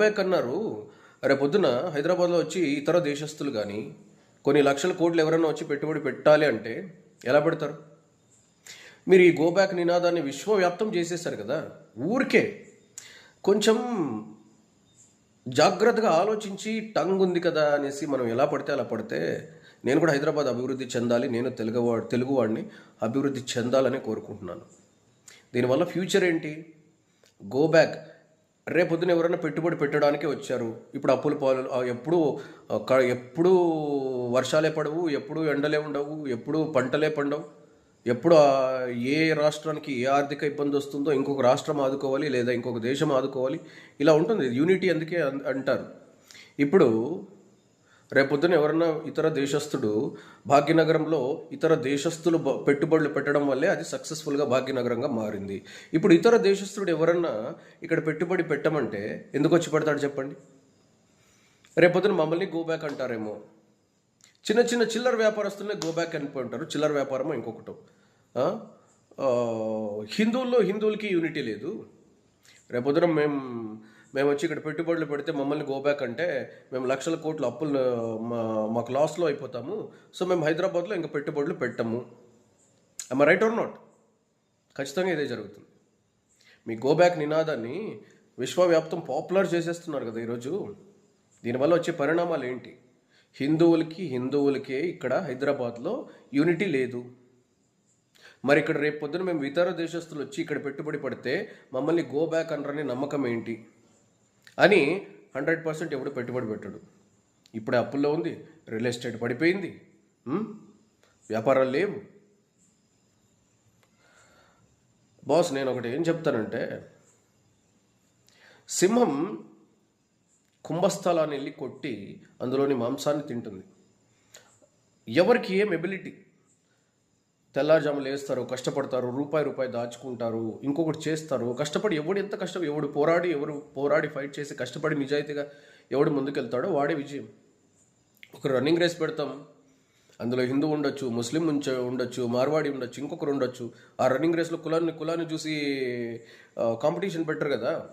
Back అన్నారు రేపు పొద్దున హైదరాబాద్లో వచ్చి ఇతర దేశస్తులు కానీ కొన్ని లక్షల కోట్లు ఎవరైనా వచ్చి పెట్టుబడి పెట్టాలి అంటే ఎలా పెడతారు? మీరు ఈ గోబ్యాక్ నినాదాన్ని విశ్వవ్యాప్తం చేసేసారు కదా ఊరికే. కొంచెం జాగ్రత్తగా ఆలోచించి టంగ్ ఉంది కదా అనేసి మనం ఎలా పడితే అలా పడితే నేను కూడా హైదరాబాద్ అభివృద్ధి చెందాలి నేను తెలుగువా తెలుగువాడిని అభివృద్ధి చెందాలని కోరుకుంటున్నాను. దీనివల్ల ఫ్యూచర్ ఏంటి? గో బ్యాక్ రేపొద్దున ఎవరైనా పెట్టుబడి పెట్టడానికే వచ్చారు. ఇప్పుడు అప్పుల పాలు ఎప్పుడు ఎప్పుడు వర్షాలే పడవు ఎప్పుడు ఎండలే ఉండవు ఎప్పుడు పంటలే పండవు. ఎప్పుడు ఏ రాష్ట్రానికి ఏ ఆర్థిక ఇబ్బంది వస్తుందో ఇంకొక రాష్ట్రం ఆదుకోవాలి లేదా ఇంకొక దేశం ఆదుకోవాలి. ఇలా ఉంటుంది. యూనిటీ అందుకే అన్- అంటారు. ఇప్పుడు రేపొద్దున ఎవరన్నా ఇతర దేశస్థుడు భాగ్యనగరంలో ఇతర దేశస్థులు పెట్టుబడులు పెట్టడం వల్లే అది సక్సెస్ఫుల్గా భాగ్యనగరంగా మారింది. ఇప్పుడు ఇతర దేశస్థుడు ఎవరన్నా ఇక్కడ పెట్టుబడి పెట్టమంటే ఎందుకు వచ్చి పెడతాడు చెప్పండి? రేపొద్దున మమ్మల్ని గోబ్యాక్ అంటారేమో. చిన్న చిన్న చిల్లర వ్యాపారస్తులనే గో బ్యాక్ ఉంటారు చిల్లర వ్యాపారమో ఇంకొకటో. హిందువుల్లో హిందువులకి యూనిటీ లేదు. రేపొద్దున మేము మేము వచ్చి ఇక్కడ పెట్టుబడులు పెడితే మమ్మల్ని గోబ్యాక్ అంటే మేము లక్షల కోట్ల అప్పులు మా మాకు లాస్లో అయిపోతాము. సో మేము హైదరాబాద్లో ఇంకా పెట్టుబడులు పెట్టము. అమ్మ రైట్ ఆర్ నాట్ ఖచ్చితంగా ఇదే జరుగుతుంది. మీ గో బ్యాక్ నినాదాన్ని విశ్వవ్యాప్తం పాపులర్ చేసేస్తున్నారు కదా ఈరోజు. దీనివల్ల వచ్చే పరిణామాలు ఏంటి? హిందువులకి హిందువులకే ఇక్కడ హైదరాబాద్లో యూనిటీ లేదు. మరి ఇక్కడ రేపు పొద్దున మేము ఇతర దేశస్తులు వచ్చి ఇక్కడ పెట్టుబడి పడితే మమ్మల్ని గో బ్యాక్ అనరని నమ్మకం ఏంటి? అని హండ్రెడ్ పర్సెంట్ ఎప్పుడు పెట్టుబడి పెట్టడు. ఇప్పుడే అప్పుల్లో ఉంది రియల్ ఎస్టేట్ పడిపోయింది వ్యాపారాలు లేవు. బాస్ నేను ఒకటి ఏం చెప్తానంటే సింహం కుంభస్థలాన్ని వెళ్ళి కొట్టి అందులోని మాంసాన్ని తింటుంది. ఎవరికి ఏం ఎబిలిటీ తెల్లారుజాములు వేస్తారు కష్టపడతారు రూపాయి రూపాయి దాచుకుంటారు ఇంకొకటి చేస్తారు. కష్టపడి ఎవడు ఎంత కష్టం ఎవడు పోరాడి ఎవరు పోరాడి ఫైట్ చేసి కష్టపడి నిజాయితీగా ఎవడు ముందుకెళ్తాడో వాడే విజయం. ఒక రన్నింగ్ రేస్ పెడతాం. అందులో హిందూ ఉండొచ్చు ముస్లిం ఉంచ ఉండొచ్చు మార్వాడి ఉండొచ్చు ఇంకొకరు ఉండొచ్చు. ఆ రన్నింగ్ రేస్లో కులాన్ని కులాన్ని చూసి కాంపిటీషన్ పెట్టరు కదా?